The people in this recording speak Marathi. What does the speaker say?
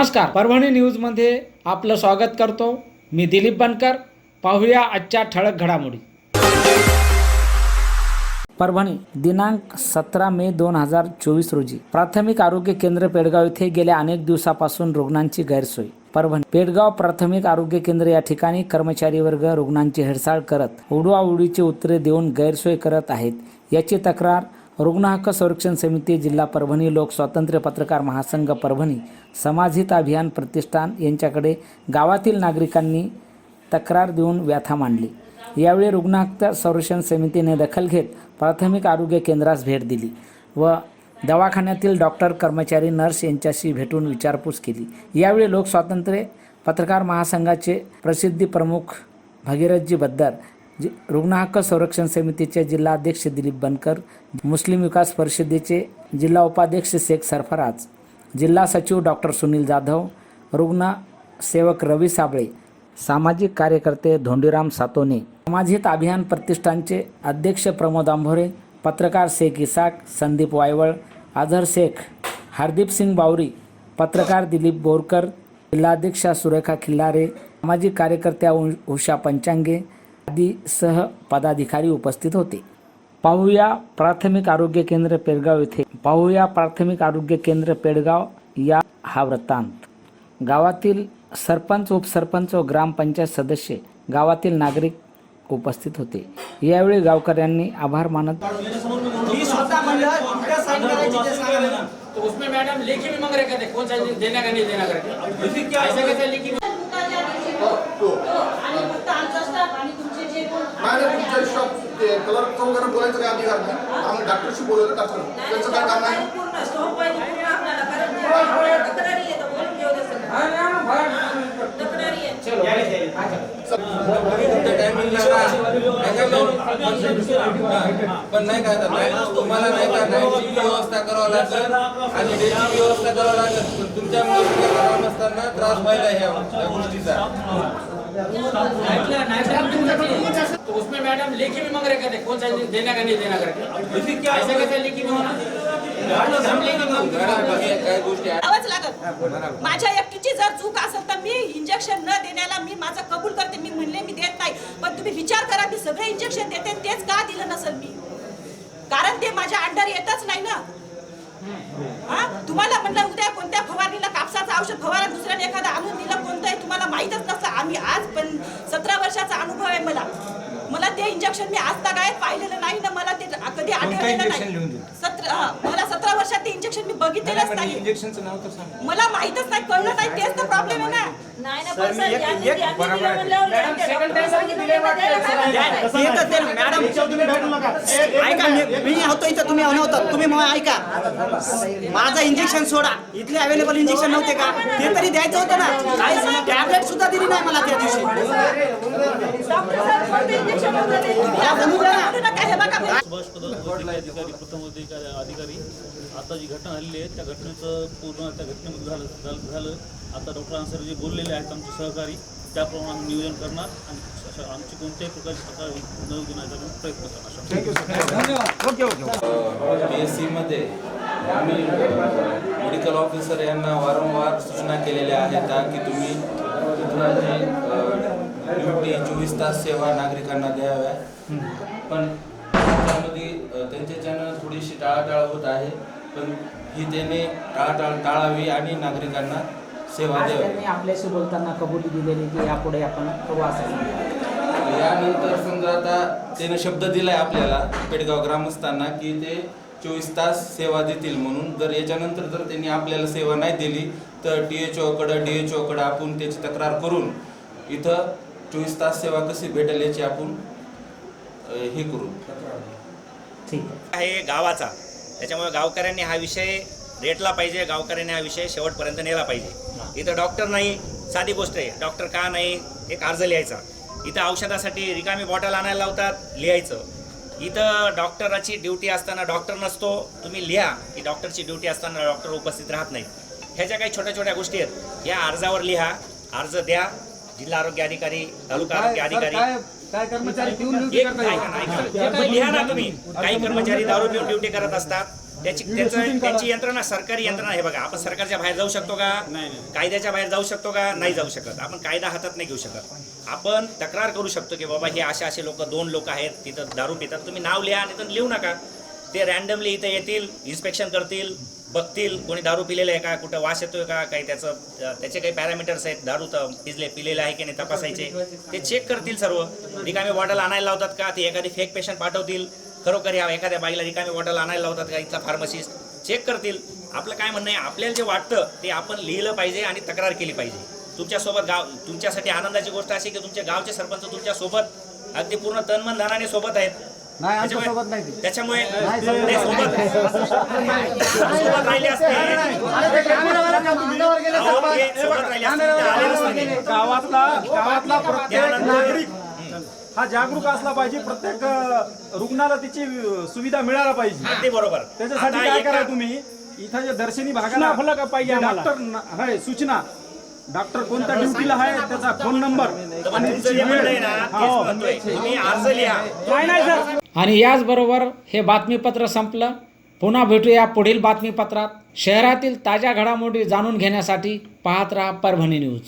नमस्कार. परभणी न्यूजमध्ये आपलं स्वागत करतो. मी दिलीप बनकर. पाहूया आजच्या ठळक घडामोडी. परभणी दिनांक सतरा मे दोन हजार चोवीस रोजी प्राथमिक आरोग्य केंद्र पेडगाव येथे गेल्या अनेक दिवसापासून रुग्णांची गैरसोय. परभणी पेडगाव प्राथमिक आरोग्य केंद्र या ठिकाणी कर्मचारी वर्ग रुग्णांची हेळसाळ करत उडवाउडीची उत्तरे देऊन गैरसोय करत आहेत. याची तक्रार रुग्ण हक्क संरक्षण समिती जिल्हा परभणी लोक स्वातंत्र्य पत्रकार महासंघ परभणी समाजहित अभियान प्रतिष्ठान यांच्याकडे गावातील नागरिकांनी तक्रार देऊन व्यथा मांडली. यावेळी रुग्ण हक्क संरक्षण समितीने दखल घेत प्राथमिक आरोग्य केंद्रास भेट दिली व दवाखान्यातील डॉक्टर कर्मचारी नर्स यांच्याशी भेटून विचारपूस केली. यावेळी लोकस्वातंत्र्य पत्रकार महासंघाचे प्रसिद्धी प्रमुख भगीरथजी बद्दर रुग्ण हक्क संरक्षण समितीचे जिल्हाध्यक्ष दिलीप बनकर मुस्लिम विकास परिषदेचे जिल्हा उपाध्यक्ष शेख सरफराज जिल्हा सचिव डॉक्टर सुनील जाधव रुग्ण सेवक रवी साबळे सामाजिक कार्यकर्ते धोंडीराम सातोने समाजहित अभियान प्रतिष्ठानचे अध्यक्ष प्रमोद आंभोरे पत्रकार शेख इसाक संदीप वायवळ अझर शेख हरदीप सिंग बावरी पत्रकार दिलीप बोरकर जिल्हाध्यक्षा सुरेखा खिल्लारे सामाजिक कार्यकर्त्या उ- उषा पंचांगे आदी सह पदाधिकारी उपस्थित होते. पाहूया प्राथमिक आरोग्य केंद्र पेडगाव येथे. पाहूया प्राथमिक आरोग्य केंद्र पेडगाव या हा वृत्तांत. गावातील सरपंच उपसरपंच व ग्रामपंचायत सदस्य गावातील नागरिक उपस्थित होते. यावेळी गावकऱ्यांनी आभार मानत तो उसमें मैडम भी मांग रहे कौन सा देना का नहीं देना करके ऐसे कैसे आणि फक्त आमचा स्टाफ आणि तुमचे जे कोण नाही तुमच्या शॉप ते कलर वगैरे बोलायचं काही अधिकार नाही. आम्ही डॉक्टरशी बोलवलं डॉक्टर त्यांचं काय काम नाही पण नाही काय तुम्हाला नाही का नाईटची व्यवस्था करावं लागेल? आणि डेची व्यवस्था करावं लागेल? तुमच्यामुळे तुमच्या नसताना त्रास व्हायला ह्या ह्या गोष्टीचा. तो उसमें मैडम लिखी भी मांग रहे कहते कौन सा देना का नहीं देना करके? लिखी क्या? ऐसे कैसे भी लागत माझ्या एकटीची जर चूक असेल तर मी इंजेक्शन न देण्याला मी माझं कबूल करते. मी म्हणले मी देत नाही. पण तुम्ही विचार करा मी सगळे इंजेक्शन देते आणि तेच का दिलं नसेल मी? कारण ते माझ्या अंडर ना हा? तुम्हाला म्हणलं उद्या कोणत्या फवारणीला कापसाचं औषध फवारा दुसऱ्याने एखादा आणून दिलं कोणतं आहे तुम्हाला माहीतच नसतं आम्ही आज पण सतरा वर्षाचा अनुभव आहे मला. मला ते इंजेक्शन मी आज तगायत पाहिलेलं नाही ना मला ते कधी लिहून नाही? सतरा हा, मला सतरा वर्षात ते इंजेक्शन मी बघितलेलंच नाही इंजेक्शनचं नाव तर सांग. मला माहीतच नाही कळलं नाही तेच तर प्रॉब्लेम आहे ना. नाही ना सर, पण मी काय ऐका होतो इथं तुम्ही तुम्ही मग ऐका. माझं इंजेक्शन सोडा. इथले अवेलेबल इंजेक्शन नव्हते का? ते तरी द्यायचं होतं ना. दिली नाही मला त्या दिवशी. हे सुभाष अधिकारी प्रथम अधिकारी अधिकारी. आता जी घटना झालेली आहे त्या घटनेचं पूर्ण त्या घटनेमध्ये झालं झालं झालं. आता डॉक्टर अन्सारी जे बोललेले आहेत आमचे सहकारी त्याप्रमाणे आम्ही नियोजन करणार आणि आमची कोणत्याही प्रकारची तक्रार न देण्याचा प्रयत्न करणार. पी एस सीमध्ये आम्ही मेडिकल ऑफिसर यांना वारंवार सूचना केलेल्या आहेत की तुम्ही ड्युटी चोवीस तास सेवा नागरिकांना द्याव्या. पण त्याच्यामध्ये अ, त्यांच्याच्यानं थोडीशी टाळाटाळ होत आहे. पण ही त्याने टाळाटाळ टाळावी आणि नागरिकांना सेवा आज द्यावी. त्यांनी आपल्याशी बोलताना कबुली दिलेली की यापुढे आपण करू असं सांगितलं. यानंतर समजा आता त्यानं शब्द दिलाय आपल्याला पेडगाव ग्रामस्थांना की ते चोवीस तास सेवा देतील म्हणून. जर याच्यानंतर जर त्यांनी आपल्याला सेवा नाही दिली तर टी एच ओकडं डी एच ओकडं आपण त्याची तक्रार करून इथं चोवीस तास सेवा कशी भेटेल याची आपण हे करू ठीक आहे. गावाचा. त्याच्यामुळे गावकऱ्यांनी हा विषय रेटला पाहिजे गावकऱ्यांनी हा विषय शेवटपर्यंत नेला पाहिजे. इथं डॉक्टर नाही साधी गोष्ट आहे. डॉक्टर का नाही एक अर्ज लिहायचा. इथं औषधासाठी रिकामी बॉटल आणायला लावतात लिहायचं. इथं डॉक्टराची ड्युटी असताना डॉक्टर नसतो तुम्ही लिहा की डॉक्टरची ड्युटी असताना डॉक्टर उपस्थित राहत नाहीत. ह्या ज्या काही छोट्या छोट्या गोष्टी आहेत या अर्जावर लिहा अर्ज द्या जिल्हा आरोग्य अधिकारी तालुका आरोग्य अधिकारी. काय कर्मचारी. लिहा ना तुम्ही. काही कर्मचारी दारू पिऊन ड्युटी करत असतात. त्याची त्याचं त्यांची यंत्रणा सरकारी यंत्रणा हे बघा. आपण सरकारच्या बाहेर जाऊ शकतो का? कायद्याच्या बाहेर जाऊ शकतो का? नाही जाऊ शकत. आपण कायदा हातात नाही घेऊ शकत. आपण तक्रार करू शकतो की बाबा हे असे असे लोक दोन लोक आहेत तिथं दारू पितात. तुम्ही नाव लिहा आणि तर लिहू नका. ते रॅन्डमली इथे येतील इन्स्पेक्शन करतील बघतील कोणी दारू पिलेलं आहे का कुठं वास येतोय का काही त्याचं त्याचे काही पॅरामीटर्स आहेत दारू पिजले पिलेलं आहे की नाही तपासायचे. ते चेक करतील सर्व. रिकामी बॉटल आणायला लावतात का? ते एखादी फेक पेशंट पाठवतील. खरोखर या एखाद्या बाईला रिकामी बॉटल आणायला लावतात का? इथला फार्मसिस्ट चेक करतील. आपलं काय म्हणणं आहे? आपल्याला जे वाटतं ते आपण लिहिलं पाहिजे आणि तक्रार केली पाहिजे. तुमच्यासोबत गाव तुमच्यासाठी आनंदाची गोष्ट अशी की तुमच्या गावचे सरपंच तुमच्यासोबत अगदी पूर्ण तनमन धनाने सोबत आहेत. त्याच्यामुळे त्याच्यामुळे नाही, सोबत सोबत राहिले असते. अहो, हे सोबत राहिले असते, ते आले नसते. ते. गावातला गावातला प्रत्येक नागरिक हा जागरूक असला पाहिजे प्रत्येक अ, रुग्णाला तिची अ, सुविधा मिळायला पाहिजे. अगदी बरोबर. त्याच्यासाठी आता काय एका- करा तुम्ही? इथं जे दर्शनी भागाला फुलं का पाहिजे डॉक्टर न- सूचना. डॉक्टर कोणत्या ड्युटीला आहे त्याचा फोन नंबर मग तुमचं जे म्हणणं आहे ना तेच म्हणतोय. तुम्ही अर्ज लिहा. काय नाही सर. आणि याचबरोबर हे बातमीपत्र संपलं. पुन्हा भेटूया पुढील बातमीपत्रात. शहरातील ताज्या घडामोडी जाणून घेण्यासाठी पाहत राहा परभणी न्यूज.